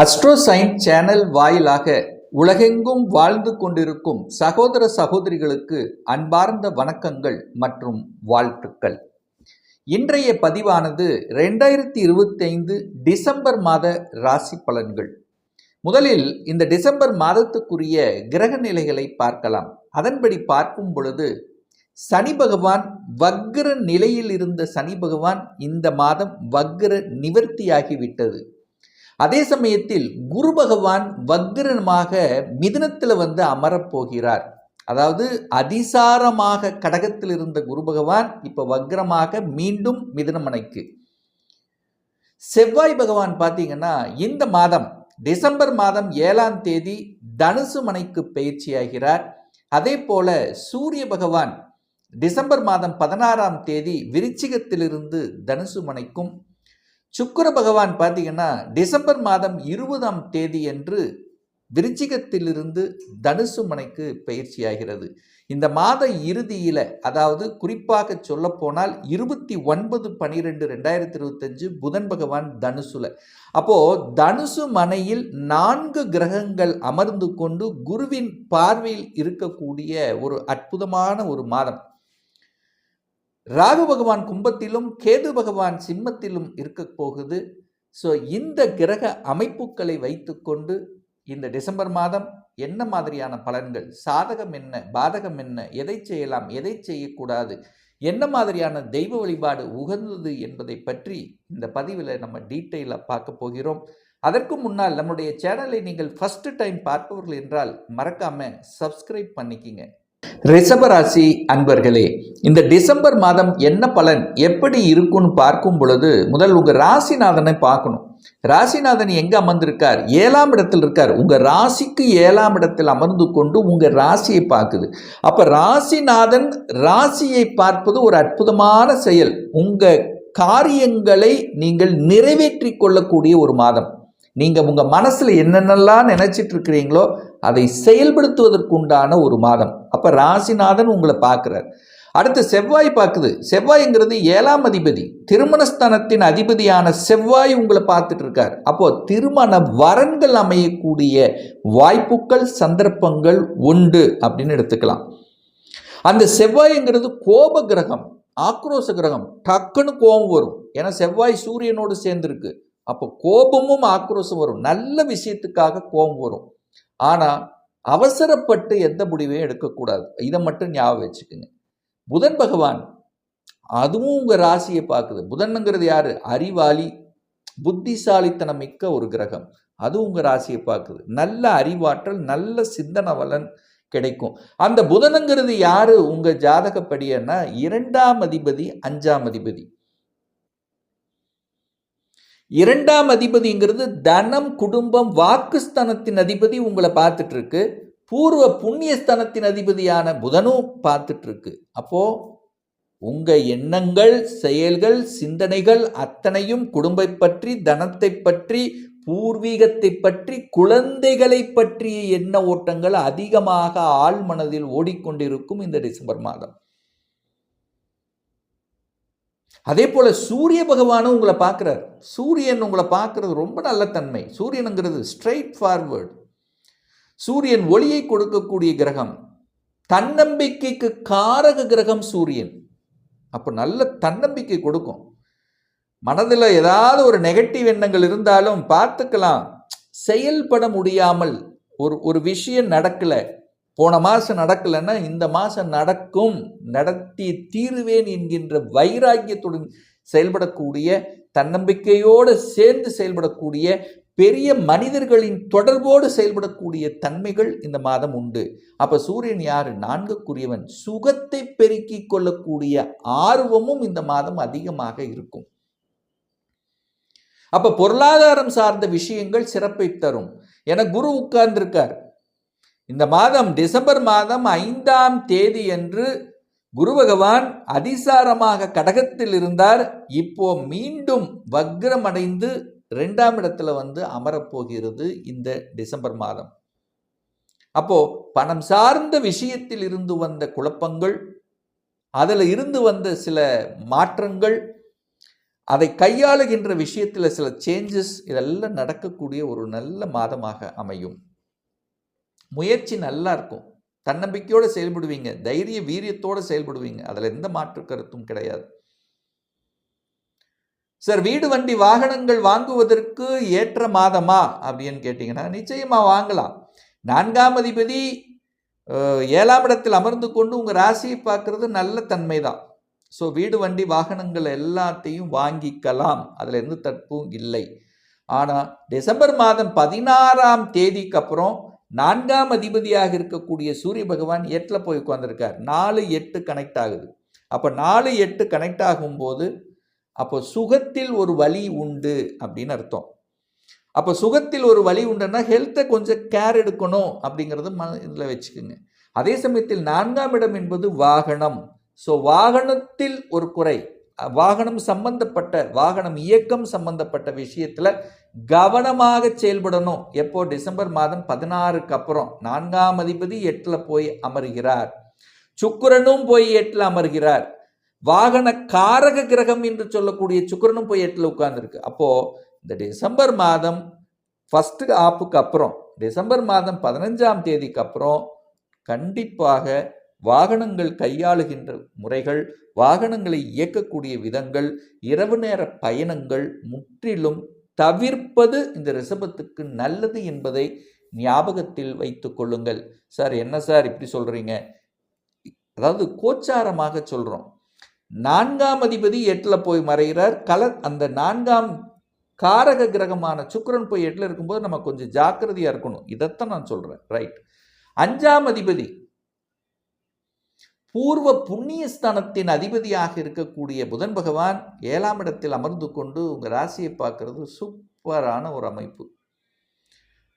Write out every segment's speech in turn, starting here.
அஸ்ட்ரோசைன் channel வாயிலாக உலகெங்கும் வாழ்ந்து கொண்டிருக்கும் சகோதர சகோதரிகளுக்கு அன்பார்ந்த வணக்கங்கள் மற்றும் வாழ்த்துக்கள். இன்றைய பதிவானது ரெண்டாயிரத்தி இருபத்தைந்து டிசம்பர் மாத ராசி பலன்கள். முதலில் இந்த டிசம்பர் மாதத்துக்குரிய கிரக நிலைகளை பார்க்கலாம். அதன்படி பார்க்கும் பொழுது சனி பகவான் வக்ர நிலையில் இருந்த சனி பகவான் இந்த மாதம் வக்ர நிவர்த்தியாகிவிட்டது. அதே சமயத்தில் குரு பகவான் வக்ரமாக மிதுனத்தில் வந்து அமரப் போகிறார் அதாவது அதிசாரமாக கடகத்தில் இருந்த குரு பகவான் இப்போ வக்ரமாக மீண்டும் மிதுனமனைக்கு செவ்வாய் பகவான் பார்த்தீங்கன்னா இந்த மாதம் டிசம்பர் மாதம் ஏழாம் தேதி தனுசு மனைக்கு பயிற்சியாகிறார். அதே போல சூரிய பகவான் டிசம்பர் மாதம் பதினாறாம் தேதி விருச்சிகத்திலிருந்து தனுசு மனைக்கும் சுக்கர பகவான் பார்த்தீங்கன்னா டிசம்பர் மாதம் இருபதாம் தேதி என்று விருச்சிகத்திலிருந்து தனுசு மனைக்கு பயிற்சியாகிறது. இந்த மாத இறுதியில் அதாவது குறிப்பாக சொல்லப்போனால் இருபத்தி ஒன்பது பனிரெண்டு ரெண்டாயிரத்தி இருபத்தஞ்சு புதன் பகவான் தனுசுல. அப்போ தனுசு மனையில் நான்கு கிரகங்கள் அமர்ந்து கொண்டு குருவின் பார்வையில் இருக்கக்கூடிய ஒரு அற்புதமான ஒரு மாதம். ராகு பகவான் கும்பத்திலும் கேது பகவான் சிம்மத்திலும் இருக்க போகுது. ஸோ இந்த கிரக அமைப்புகளை வைத்துக்கொண்டு இந்த டிசம்பர் மாதம் என்ன மாதிரியான பலன்கள் சாதகம் என்ன பாதகம் என்ன எதை செய்யலாம் எதை செய்யக்கூடாது என்ன மாதிரியான தெய்வ வழிபாடு உகந்தது என்பதை பற்றி இந்த பதிவில் நம்ம டீட்டெயிலாக பார்க்க போகிறோம். அதற்கு முன்னால் நம்முடைய சேனலை நீங்கள் ஃபஸ்ட்டு டைம் பார்ப்பவர்கள் என்றால் மறக்காமல் சப்ஸ்கிரைப் பண்ணிக்கிங்க. ரிஷபராசி அன்பர்களே இந்த டிசம்பர் மாதம் என்ன பலன் எப்படி இருக்கும்னு பார்க்கும் பொழுது முதல் உங்கள் ராசிநாதனை பார்க்கணும். ராசிநாதன் எங்கே அமர்ந்திருக்கார்? ஏழாம் இடத்தில் இருக்கார். உங்கள் ராசிக்கு ஏழாம் இடத்தில் அமர்ந்து கொண்டு உங்கள் ராசியை பார்க்குது. அப்போ ராசிநாதன் ராசியை பார்ப்பது ஒரு அற்புதமான செயல். உங்கள் காரியங்களை நீங்கள் நிறைவேற்றி கொள்ளக்கூடிய ஒரு மாதம். நீங்கள் உங்கள் மனசில் என்னென்னலாம் நினச்சிட்டு இருக்கிறீங்களோ அதை செயல்படுத்துவதற்குண்டான ஒரு மாதம். அப்போ ராசிநாதன் உங்களை பார்க்குறார். அடுத்து செவ்வாய் பார்க்குது. செவ்வாய்ங்கிறது ஏழாம் அதிபதி. திருமணஸ்தானத்தின் அதிபதியான செவ்வாய் உங்களை பார்த்துட்டு இருக்கார் அப்போ திருமண வரன்கள் அமையக்கூடிய வாய்ப்புகள் சந்தர்ப்பங்கள் உண்டு அப்படின்னு எடுத்துக்கலாம். அந்த செவ்வாய்ங்கிறது கோப கிரகம் ஆக்ரோஷ கிரகம். டக்குன்னு கோபம் வரும். ஏன்னா செவ்வாய் சூரியனோடு சேர்ந்துருக்கு. அப்போ கோபமும் ஆக்ரோஷம் வரும். நல்ல விஷயத்துக்காக கோபம் வரும். ஆனால் அவசரப்பட்டு எந்த முடிவையும் எடுக்கக்கூடாது. இதை மட்டும் ஞாபகம் வச்சுக்கோங்க. புதன் பகவான் அதுவும் உங்கள் ராசியை பார்க்குது. புதனுங்கிறது யார்? அறிவாளி புத்திசாலித்தனம் மிக்க ஒரு கிரகம். அது உங்கள் ராசியை பார்க்குது. நல்ல அறிவாற்றல் நல்ல சிந்தன வலன் கிடைக்கும். அந்த புதனுங்கிறது யாரு? உங்கள் ஜாதகப்படியன்னா இரண்டாம் அதிபதி அஞ்சாம் அதிபதி. இரண்டாம் அதிபதிங்கிறது தனம் குடும்பம் வாக்குஸ்தானத்தின் அதிபதி உங்களை பார்த்துட்டு இருக்கு பூர்வ புண்ணியஸ்தானத்தின் அதிபதியான புதனும் பார்த்துட்டு இருக்கு அப்போ உங்க எண்ணங்கள் செயல்கள் சிந்தனைகள் அத்தனையும் குடும்பை பற்றி தனத்தை பற்றி பூர்வீகத்தை பற்றி குழந்தைகளை பற்றிய எண்ண ஓட்டங்கள் அதிகமாக ஆழ்மனதில் ஓடிக்கொண்டிருக்கும் இந்த டிசம்பர் மாதம். அதே போல் சூரிய பகவானும் உங்களை பார்க்குறார். சூரியன் உங்களை பார்க்கறது ரொம்ப நல்ல தன்மை. சூரியனுங்கிறது ஸ்ட்ரெயிட் ஃபார்வர்டு சூரியன் ஒளியை கொடுக்கக்கூடிய கிரகம். தன்னம்பிக்கைக்கு காரக கிரகம் சூரியன். அப்போ நல்ல தன்னம்பிக்கை கொடுக்கும். மனதில் ஏதாவது ஒரு நெகட்டிவ் எண்ணங்கள் இருந்தாலும் பார்த்துக்கலாம். செயல்பட முடியாமல் ஒரு ஒரு விஷயம் நடக்கலை. போன மாதம் நடக்கலைன்னா இந்த மாதம் நடக்கும். நடத்தி தீருவேன் என்கின்ற வைராக்கியத்துடன் செயல்படக்கூடிய தன்னம்பிக்கையோடு சேர்ந்து செயல்படக்கூடிய பெரிய மனிதர்களின் தொடர்போடு செயல்படக்கூடிய தன்மைகள் இந்த மாதம் உண்டு. அப்போ சூரியன் யார்? நான்குக்குரியவன். சுகத்தை பெருக்கி கொள்ளக்கூடிய ஆர்வமும் இந்த மாதம் அதிகமாக இருக்கும். அப்போ பொருளாதாரம் சார்ந்த விஷயங்கள் சிறப்பை தரும். என குரு உட்கார்ந்திருக்கார். இந்த மாதம் டிசம்பர் மாதம் ஐந்தாம் தேதி என்று குரு பகவான் அதிசாரமாக கடகத்தில் இருந்தார். இப்போ மீண்டும் வக்ரமடைந்து ரெண்டாம் இடத்துல வந்து அமரப்போகிறது இந்த டிசம்பர் மாதம். அப்போ பணம் சார்ந்த விஷயத்தில் இருந்து வந்த குழப்பங்கள் அதில் இருந்து வந்த சில மாற்றங்கள் அதை கையாளுகின்ற விஷயத்தில் சில சேஞ்சஸ் இதெல்லாம் நடக்கக்கூடிய ஒரு நல்ல மாதமாக அமையும். முயற்சி நல்லா இருக்கும். தன்னம்பிக்கையோடு செயல்படுவீங்க. தைரிய வீரியத்தோடு செயல்படுவீங்க. அதில் எந்த மாற்று கருத்தும் கிடையாது. சார் வீடு வண்டி வாகனங்கள் வாங்குவதற்கு ஏற்ற மாதமா அப்படின்னு கேட்டிங்கன்னா நிச்சயமாக வாங்கலாம். நான்காம் அதிபதி ஏழாம் இடத்தில் அமர்ந்து கொண்டு உங்கள் ராசியை பார்க்குறது நல்ல தன்மை தான் ஸோ வீடு வண்டி வாகனங்கள் எல்லாத்தையும் வாங்கிக்கலாம். அதில் எந்த தப்பும் இல்லை. ஆனால் டிசம்பர் மாதம் பதினாறாம் தேதிக்கு அப்புறம் நான்காம் அதிபதியாக இருக்கக்கூடிய சூரிய பகவான் எட்டில் போய் உட்காந்துருக்கார் நாலு எட்டு கனெக்ட் ஆகுது. அப்போ நாலு எட்டு கனெக்ட் ஆகும்போது அப்போ சுகத்தில் ஒரு வழி உண்டு அப்படின்னு அர்த்தம். அப்போ சுகத்தில் ஒரு வழி உண்டுன்னா ஹெல்த்தை கொஞ்சம் கேர் எடுக்கணும் அப்படிங்கிறது ம இதில் வச்சுக்கோங்க. அதே சமயத்தில் நான்காம் இடம் என்பது வாகனம். ஸோ வாகனத்தில் ஒரு குறை. வாகனம் சம்பந்தப்பட்ட வாகனம் இயக்கம் சம்பந்தப்பட்ட விஷயத்தில் கவனமாக செயல்படணும். எப்போ? டிசம்பர் மாதம் பதினாறுக்கு அப்புறம். நான்காம் அதிபதி எட்டில் போய் அமர்கிறார். சுக்கிரனும் போய் எட்டில் அமர்கிறார். வாகன காரக கிரகம் என்று சொல்லக்கூடிய சுக்கிரனும் போய் எட்டில் உட்கார்ந்துருக்கு. அப்போது இந்த டிசம்பர் மாதம் ஃபஸ்ட்டு ஆப்புக்கு அப்புறம் டிசம்பர் மாதம் பதினஞ்சாம் தேதிக்கு அப்புறம் கண்டிப்பாக வாகனங்கள் கையாளுகின்ற முறைகள் வாகனங்களை இயக்கக்கூடிய விதங்கள் இரவு நேர பயணங்கள் முற்றிலும் தவிர்ப்பது இந்த ரிஷபத்துக்கு நல்லது என்பதை ஞாபகத்தில் வைத்து கொள்ளுங்கள். சார் என்ன சார் இப்படி சொல்கிறீங்க அதாவது கோச்சாரமாக சொல்கிறோம் நான்காம் அதிபதி எட்டில் போய் மறைகிறார். கல அந்த நான்காம் காரக கிரகமான சுக்கரன் போய் எட்டில் இருக்கும்போது நம்ம கொஞ்சம் ஜாக்கிரதையாக இருக்கணும். இதைத்தான் நான் சொல்கிறேன் ரைட். அஞ்சாம் அதிபதி பூர்வ புண்ணியஸ்தானத்தின் அதிபதியாக இருக்கக்கூடிய புதன் பகவான் ஏழாம் இடத்தில் அமர்ந்து கொண்டு உங்கள் ராசியை பார்க்கறது சூப்பரான ஒரு அமைப்பு.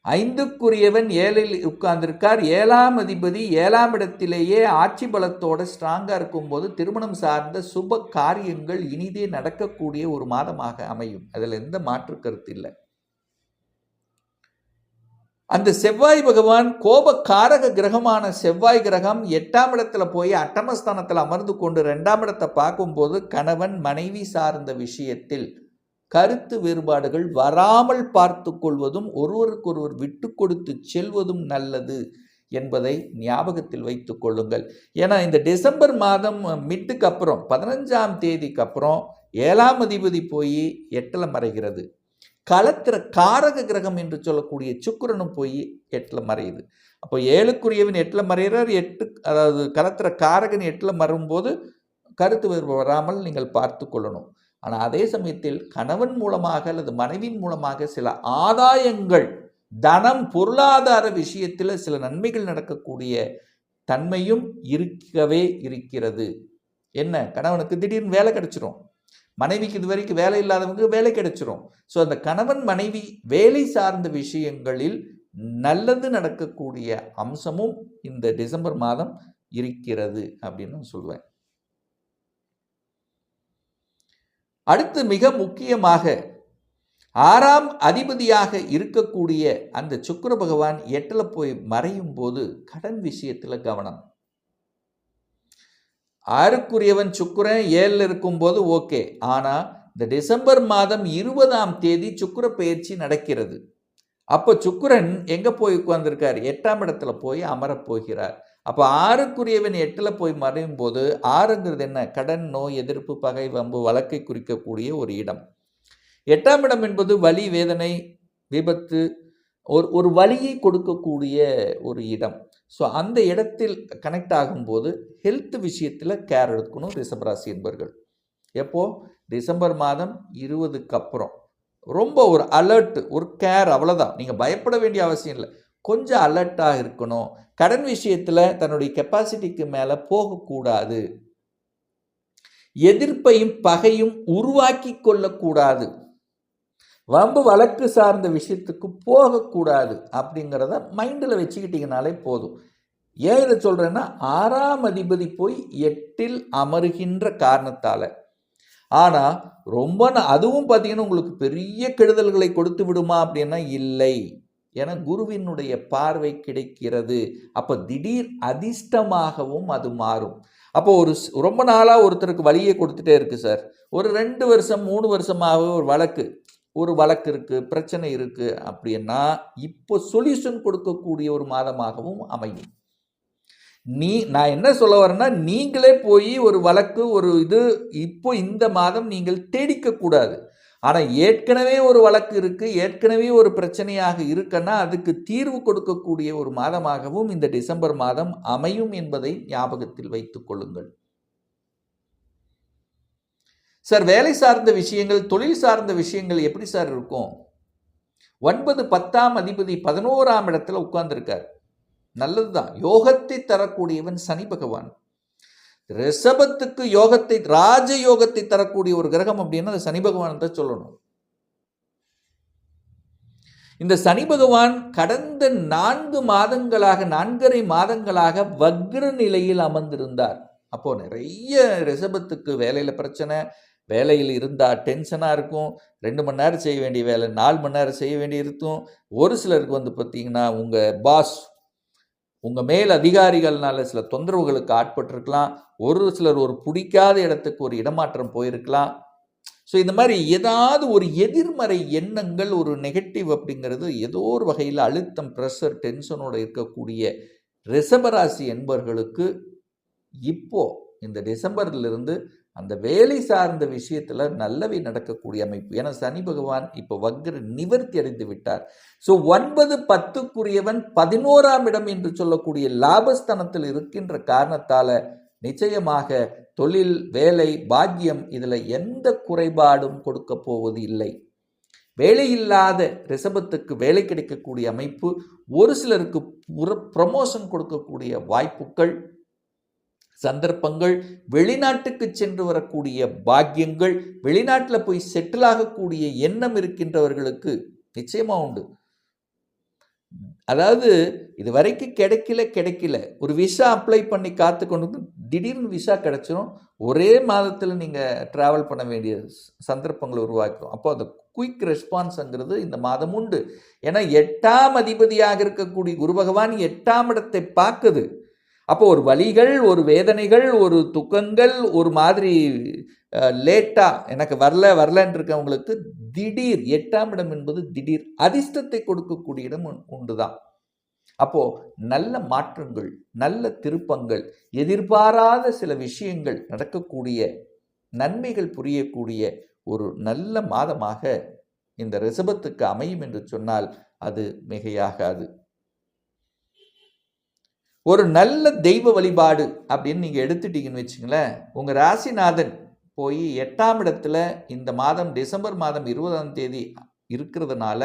ஐந்துக்குரியவன் ஏழில் உட்கார்ந்திருக்கார். ஏழாம் அதிபதி ஏழாம் இடத்திலேயே ஆட்சி பலத்தோட ஸ்ட்ராங்காக இருக்கும்போது திருமணம் சார்ந்த சுப காரியங்கள் இனிதே நடக்கக்கூடிய ஒரு மாதமாக அமையும். அதில் எந்த மாற்று கருத்து இல்லை. அந்த செவ்வாய் பகவான் கோபக்காரக கிரகமான செவ்வாய் கிரகம் எட்டாம் இடத்துல போய் அட்டமஸ்தானத்தில் அமர்ந்து கொண்டு ரெண்டாம் இடத்தை பார்க்கும்போது கணவன் மனைவி சார்ந்த விஷயத்தில் கருத்து வேறுபாடுகள் வராமல் பார்த்து கொள்வதும் ஒருவருக்கொருவர் விட்டு கொடுத்து செல்வதும் நல்லது என்பதை ஞாபகத்தில் வைத்து கொள்ளுங்கள். ஏன்னா இந்த டிசம்பர் மாதம் மிட்டுக்கு அப்புறம் பதினஞ்சாம் தேதிக்கு அப்புறம் ஏழாம் அதிபதி போய் எட்டில் மறைகிறது. களத்திர காரக கிரகம் என்று சொல்லக்கூடிய சுக்கிரனும் போய் எட்டில் மறையுது. அப்போ ஏழுக்குரியவன் எட்டில் மறைகிறார் எட்டு அதாவது களத்திர காரகன் எட்டில் மறும்போது கருத்து வராமல் நீங்கள் பார்த்து கொள்ளணும். ஆனால் அதே சமயத்தில் கணவன் மூலமாக அல்லது மனைவியின் மூலமாக சில ஆதாயங்கள் தனம் பொருளாதார விஷயத்தில் சில நன்மைகள் நடக்கக்கூடிய தன்மையும் இருக்கவே இருக்கிறது. என்ன? கணவனுக்கு திடீர்னு வேலை கிடைச்சிரும். மனைவிக்கு இது வரைக்கும் வேலை இல்லாதவங்க வேலை கிடைச்சிரும். ஸோ அந்த கணவன் மனைவி வேலை சார்ந்த விஷயங்களில் நல்லது நடக்கக்கூடிய அம்சமும் இந்த டிசம்பர் மாதம் இருக்கிறது அப்படின்னு நான் சொல்லுவேன் அடுத்து மிக முக்கியமாக ஆறாம் அதிபதியாக இருக்கக்கூடிய அந்த சுக்கர பகவான் எட்டில் போய் மறையும் போது கடன் விஷயத்தில் கவனம். ஆறுக்குரியவன் சுக்கரன் ஏழில் இருக்கும்போது ஓகே. ஆனால் இந்த டிசம்பர் மாதம் இருபதாம் தேதி சுக்கிர பயிற்சி நடக்கிறது. அப்போ சுக்கரன் எங்கே போய் உட்காந்துருக்கார் எட்டாம் இடத்துல போய் அமரப் போகிறார். அப்போ ஆறுக்குரியவன் எட்டில் போய் மறையும் போது ஆறுங்கிறது என்ன? கடன் நோய் எதிர்ப்பு பகை வம்பு வழக்கை குறிக்கக்கூடிய ஒரு இடம். எட்டாம் இடம் என்பது வலி வேதனை விபத்து ஒரு ஒரு வழியை கொடுக்கக்கூடிய ஒரு இடம். ஸோ அந்த இடத்தில் கனெக்ட் ஆகும்போது ஹெல்த் விஷயத்தில் கேர் எடுக்கணும் ரிஷபராசி என்பர்கள். எப்போது டிசம்பர் மாதம் இருபதுக்கு அப்புறம். ரொம்ப ஒரு அலர்ட் ஒரு கேர் அவ்வளோதான் நீங்கள் பயப்பட வேண்டிய அவசியம் இல்லை. கொஞ்சம் அலர்ட்டாக இருக்கணும். கடன் விஷயத்தில் தன்னுடைய கெப்பாசிட்டிக்கு மேலே போகக்கூடாது. எதிர்ப்பையும் பகையும் உருவாக்கி கொள்ளக்கூடாது. வம்பு வழக்கு சார்ந்த விஷயத்துக்கு போகக்கூடாது அப்படிங்கிறத மைண்டில் வச்சுக்கிட்டிங்கனாலே போதும். ஏன் இதை சொல்கிறேன்னா ஆறாம் அதிபதி போய் எட்டில் அமருகின்ற காரணத்தால். ஆனால் ரொம்ப அதுவும் பார்த்தீங்கன்னா உங்களுக்கு பெரிய கெடுதல்களை கொடுத்து விடுமா அப்படின்னா இல்லை. என குருவினுடைய பார்வை கிடைக்கிறது. அப்போ திடீர் அதிர்ஷ்டமாகவும் அது மாறும். அப்போ ஒரு ரொம்ப நாளாக ஒருத்தருக்கு வழியை கொடுத்துட்டே இருக்கு சார். ஒரு ரெண்டு வருஷம் மூணு வருஷமாக ஒரு வழக்கு. ஒரு வழக்கு இருக்குது பிரச்சனை இருக்குது அப்படின்னா இப்போ சொல்யூஷன் கொடுக்கக்கூடிய ஒரு மாதமாகவும் அமையும். நீ நான் என்ன சொல்ல வரேன்னா நீங்களே போய் ஒரு வழக்கு ஒரு இது இப்போ இந்த மாதம் நீங்கள் தேடிக்கக்கூடாது ஆனால் ஏற்கனவே ஒரு வழக்கு இருக்குது ஏற்கனவே ஒரு பிரச்சனையாக இருக்குன்னா அதுக்கு தீர்வு கொடுக்கக்கூடிய ஒரு மாதமாகவும் இந்த டிசம்பர் மாதம் அமையும் என்பதை ஞாபகத்தில் வைத்துக் கொள்ளுங்கள். சார் வேலை சார்ந்த விஷயங்கள் தொழில் சார்ந்த விஷயங்கள் எப்படி சார் இருக்கும்? ஒன்பது பத்தாம் அதிபதி பதினோராம் இடத்துல நல்லது தான் யோகத்தை தரக்கூடியவன் சனி பகவான். ரிஷபத்துக்கு யோகத்தை ராஜ யோகத்தை தரக்கூடிய ஒரு கிரகம் அப்படின்னா அது சனி பகவான் தான் சொல்லணும். இந்த சனி பகவான் கடந்த நான்கு மாதங்களாக நான்கரை மாதங்களாக வக்ர நிலையில் அமர்ந்திருந்தார். அப்போ நிறைய ரிஷபத்துக்கு வேலையில் பிரச்சனை வேலையில் இருந்தால் டென்ஷனாக இருக்கும். ரெண்டு மணி நேரம் செய்ய வேண்டிய வேலை நாலு மணி நேரம் செய்ய வேண்டி இருக்கும் ஒரு சிலருக்கு வந்து பார்த்தீங்கன்னா உங்கள் பாஸ் உங்கள் மேல் அதிகாரிகள்னால சில தொந்தரவுகளுக்கு ஆட்பட்டிருக்கலாம். ஒரு சிலர் ஒரு பிடிக்காத இடத்துக்கு ஒரு இடமாற்றம் போயிருக்கலாம். ஸோ இந்த மாதிரி ஏதாவது ஒரு எதிர்மறை எண்ணங்கள் ஒரு நெகட்டிவ் அப்படிங்கிறது ஏதோ ஒரு வகையில் அழுத்தம் ப்ரெஷர் டென்ஷனோடு இருக்கக்கூடிய ரிஷபராசி என்பவர்களுக்கு இப்போ இந்த டிசம்பர்லேருந்து அந்த வேலை சார்ந்த விஷயத்தில் நல்லவை நடக்கக்கூடிய அமைப்பு. ஏன்னா சனி பகவான் இப்போ வக்ர நிவர்த்தி அடைந்து விட்டார். ஸோ ஒன்பது பத்துக்குரியவன் பதினோராம் இடம் என்று சொல்லக்கூடிய லாபஸ்தனத்தில் இருக்கின்ற காரணத்தால் நிச்சயமாக தொழில் வேலை பாக்கியம் இதில் எந்த குறைபாடும் கொடுக்க போவது இல்லை. வேலையில்லாத ரிசபத்துக்கு வேலை கிடைக்கக்கூடிய அமைப்பு ஒரு சிலருக்கு ப்ரமோஷன் கொடுக்கக்கூடிய வாய்ப்புகள் சந்தர்ப்பங்கள் வெளிநாட்டுக்கு சென்று வரக்கூடிய பாக்கியங்கள் வெளிநாட்டில் போய் செட்டில் ஆகக்கூடிய எண்ணம் இருக்கின்றவர்களுக்கு நிச்சயமாக உண்டு. அதாவது இது வரைக்கும் கிடைக்கல கிடைக்கல. ஒரு விசா அப்ளை பண்ணி காத்து கொண்டு திடீர்னு விசா கிடைச்சிரும். ஒரே மாதத்தில் நீங்கள் ட்ராவல் பண்ண வேண்டிய சந்தர்ப்பங்களை உருவாக்கிறோம் அப்போ அந்த குயிக் ரெஸ்பான்ஸுங்கிறது இந்த மாதம் உண்டு. ஏன்னா எட்டாம் அதிபதியாக இருக்கக்கூடிய குரு பகவான் எட்டாம் இடத்தை பார்க்குது. அப்போ ஒரு வழிகள் ஒரு வேதனைகள் ஒரு துக்கங்கள் ஒரு மாதிரி லேட்டாக எனக்கு வரல வரலன்னு இருக்கவங்களுக்கு திடீர் எட்டாம் இடம் என்பது திடீர் அதிர்ஷ்டத்தை கொடுக்கக்கூடிய இடம் உண்டு- உண்டுதான். அப்போ நல்ல மாற்றங்கள் நல்ல திருப்பங்கள் எதிர்பாராத சில விஷயங்கள் நடக்கக்கூடிய நன்மைகள் புரியக்கூடிய ஒரு நல்ல மாதமாக இந்த ரிசபத்துக்கு அமையும் என்று சொன்னால் அது மிகையாகாது. ஒரு நல்ல தெய்வ வழிபாடு அப்படின்னு நீங்கள் எடுத்துட்டீங்கன்னு வச்சுங்களேன் உங்கள் ராசிநாதன் போய் எட்டாம் இடத்துல இந்த மாதம் டிசம்பர் மாதம் இருபதாம் தேதி இருக்கிறதுனால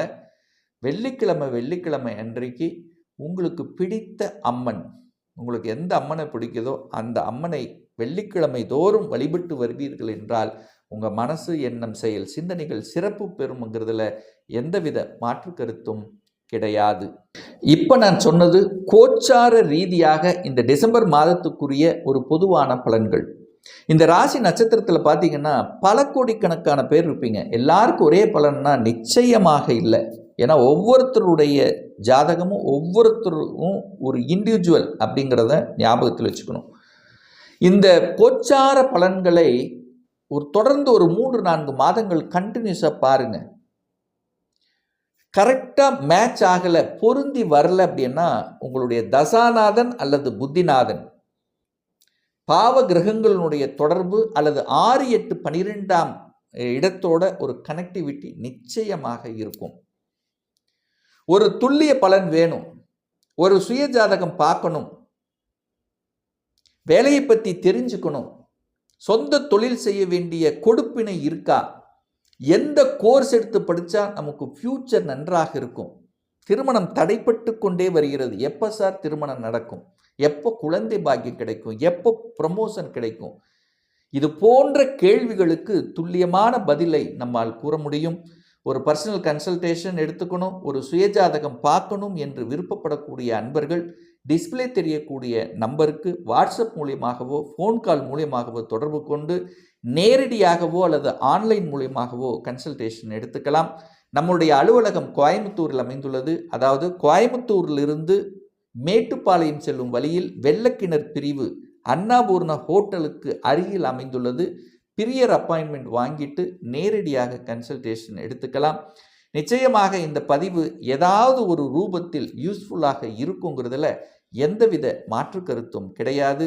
வெள்ளிக்கிழமை வெள்ளிக்கிழமை அன்றைக்கு உங்களுக்கு பிடித்த அம்மன் உங்களுக்கு எந்த அம்மனை பிடிக்குதோ அந்த அம்மனை வெள்ளிக்கிழமை தோறும் வழிபட்டு வருவீர்கள் என்றால் உங்கள் மனசு எண்ணம் செயல் சிந்தனைகள் சிறப்பு பெறும்ங்கிறதுல எந்தவித மாற்று கருத்தும் கிடையாது. இப்போ நான் சொன்னது கோச்சார ரீதியாக இந்த டிசம்பர் மாதத்துக்குரிய ஒரு பொதுவான பலன்கள். இந்த ராசி நட்சத்திரத்தில் பார்த்தீங்கன்னா பல கோடிக்கணக்கான பேர் இருப்பீங்க. எல்லாருக்கும் ஒரே பலன்னா நிச்சயமாக இல்லை. ஏன்னா ஒவ்வொருத்தருடைய ஜாதகமும் ஒவ்வொருத்தரும் ஒரு இண்டிவிஜுவல் அப்படிங்கிறத ஞாபகத்தில் வச்சுக்கணும். இந்த கோச்சார பலன்களை ஒரு தொடர்ந்து ஒரு மூன்று நான்கு மாதங்கள் கண்டினியூஸாக பாருங்கள் கரெக்டாக மேட்ச் ஆகலை பொருந்தி வரல அப்படின்னா உங்களுடைய தசாநாதன் அல்லது புத்திநாதன் பாவ கிரகங்களினுடைய தொடர்பு அல்லது ஆறு எட்டு பனிரெண்டாம் இடத்தோட ஒரு கனெக்டிவிட்டி நிச்சயமாக இருக்கும். ஒரு துல்லிய பலன் வேணும். ஒரு சுய ஜாதகம் பார்க்கணும். வேலையை பற்றி தெரிஞ்சுக்கணும். சொந்த தொழில் செய்ய வேண்டிய கொடுப்பினை இருக்கா? எந்த கோர்ஸ் எடுத்து படித்தா நமக்கு ஃப்யூச்சர் நன்றாக இருக்கும்? திருமணம் தடைப்பட்டு கொண்டே வருகிறது. எப்போ சார் திருமணம் நடக்கும்? எப்போ குழந்தை பாக்கியம் கிடைக்கும்? எப்போ ப்ரமோஷன் கிடைக்கும்? இது போன்ற கேள்விகளுக்கு துல்லியமான பதிலை நம்மால் கூற முடியும். ஒரு பர்சனல் கன்சல்டேஷன் எடுத்துக்கணும் ஒரு சுயஜாதகம் பார்க்கணும் என்று விருப்பப்படக்கூடிய அன்பர்கள் டிஸ்ப்ளே தெரியக்கூடிய நம்பருக்கு வாட்ஸ்அப் மூலியமாகவோ ஃபோன் கால் மூலியமாகவோ தொடர்பு கொண்டு நேரடியாகவோ அல்லது ஆன்லைன் மூலியமாகவோ கன்சல்டேஷன் எடுத்துக்கலாம். நம்முடைய அலுவலகம் கோயம்புத்தூரில் அமைந்துள்ளது. அதாவது கோயம்புத்தூரிலிருந்து மேட்டுப்பாளையம் செல்லும் வழியில் வெள்ளக்கிணர் பிரிவு அன்னபூர்ண ஹோட்டலுக்கு அருகில் அமைந்துள்ளது. பிரியர் அப்பாயின்மெண்ட் வாங்கிட்டு நேரடியாக கன்சல்டேஷன் எடுத்துக்கலாம். நிச்சயமாக இந்த பதிவு ஏதாவது ஒரு ரூபத்தில் யூஸ்ஃபுல்லாக இருக்குங்கிறதுல எந்தவித மாற்று கருத்தும் கிடையாது.